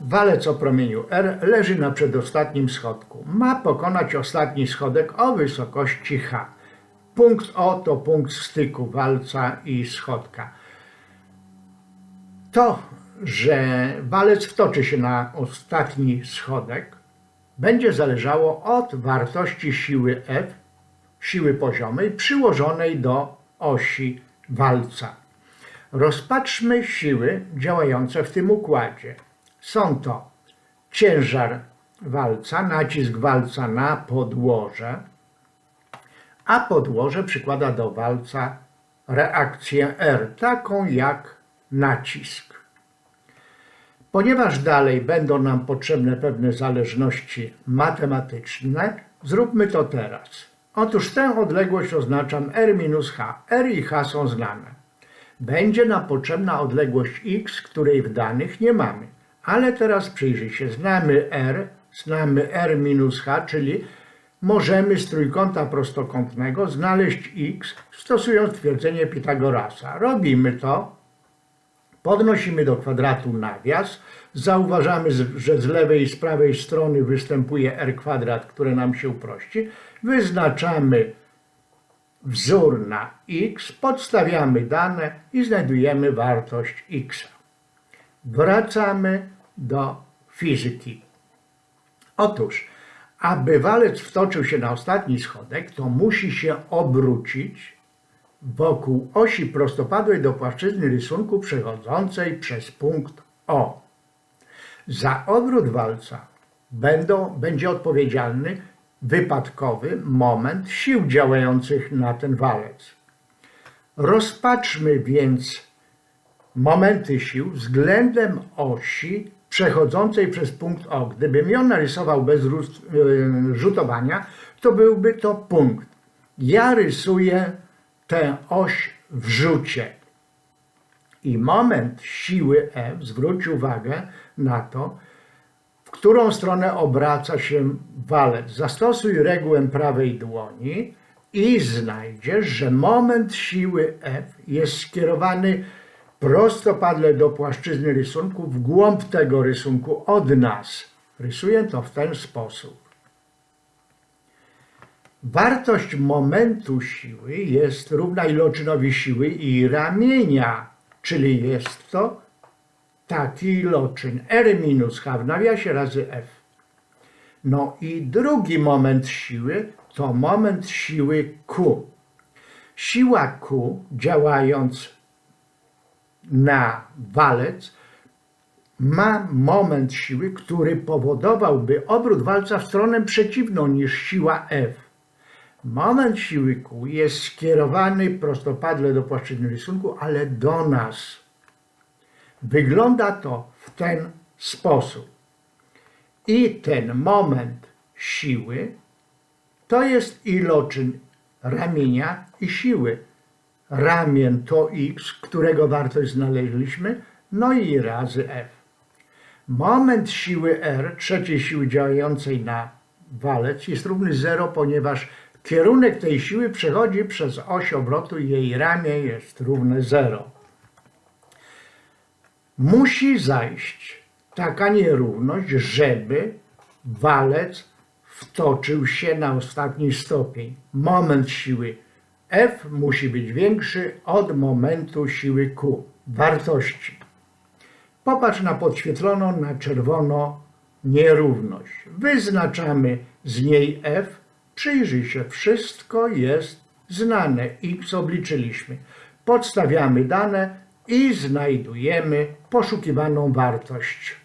Walec o promieniu R leży na przedostatnim schodku. Ma pokonać ostatni schodek o wysokości H. Punkt O to punkt styku walca i schodka. To, że walec wtoczy się na ostatni schodek, będzie zależało od wartości siły F, siły poziomej, przyłożonej do osi walca. Rozpatrzmy siły działające w tym układzie. Są to ciężar walca, nacisk walca na podłoże, a podłoże przykłada do walca reakcję R, taką jak nacisk. Ponieważ dalej będą nam potrzebne pewne zależności matematyczne, zróbmy to teraz. Otóż tę odległość oznaczam R minus H. R i H są znane. Będzie nam potrzebna odległość x, której w danych nie mamy. Ale teraz przyjrzyj się, znamy R, znamy R minus H, czyli możemy z trójkąta prostokątnego znaleźć x, stosując twierdzenie Pitagorasa. Robimy to, Podnosimy do kwadratu nawias. Zauważamy, że z lewej i z prawej strony występuje r kwadrat, które nam się uprości. Wyznaczamy wzór na x, podstawiamy dane i znajdujemy wartość x. Wracamy do fizyki. Otóż, aby walec wtoczył się na ostatni schodek, to musi się obrócić wokół osi prostopadłej do płaszczyzny rysunku przechodzącej przez punkt O. Za obrót walca będą, będzie odpowiedzialny wypadkowy moment sił działających na ten walec. Rozpatrzmy więc momenty sił względem osi przechodzącej przez punkt O. Gdybym ją narysował bez y, rzutowania, to byłby to punkt. Ja rysuję tę oś w rzucie. I moment siły F, zwróć uwagę na to, w którą stronę obraca się walec. Zastosuj regułę prawej dłoni i znajdziesz, że moment siły F jest skierowany prostopadle do płaszczyzny rysunku, w głąb tego rysunku od nas. Rysuję to w ten sposób. Wartość momentu siły jest równa iloczynowi siły i ramienia, czyli jest to taki iloczyn R minus H w nawiasie razy F. No i drugi moment siły to moment siły Q. Siła Q działając na walec ma moment siły, który powodowałby obrót walca w stronę przeciwną niż siła F. Moment siły Q jest skierowany prostopadle do płaszczyzny rysunku, ale do nas. Wygląda to w ten sposób. I ten moment siły to jest iloczyn ramienia i siły. Ramien to x, którego wartość znaleźliśmy, no i razy f. Moment siły R, trzeciej siły działającej na walec, jest równy 0, ponieważ kierunek tej siły przechodzi przez oś obrotu i jej ramię jest równe 0. Musi zajść taka nierówność, żeby walec wtoczył się na ostatni stopień. Moment siły F musi być większy od momentu siły Q, wartości. Popatrz na podświetloną na czerwono nierówność. Wyznaczamy z niej f. Przyjrzyj się, wszystko jest znane. x obliczyliśmy. Podstawiamy dane i znajdujemy poszukiwaną wartość.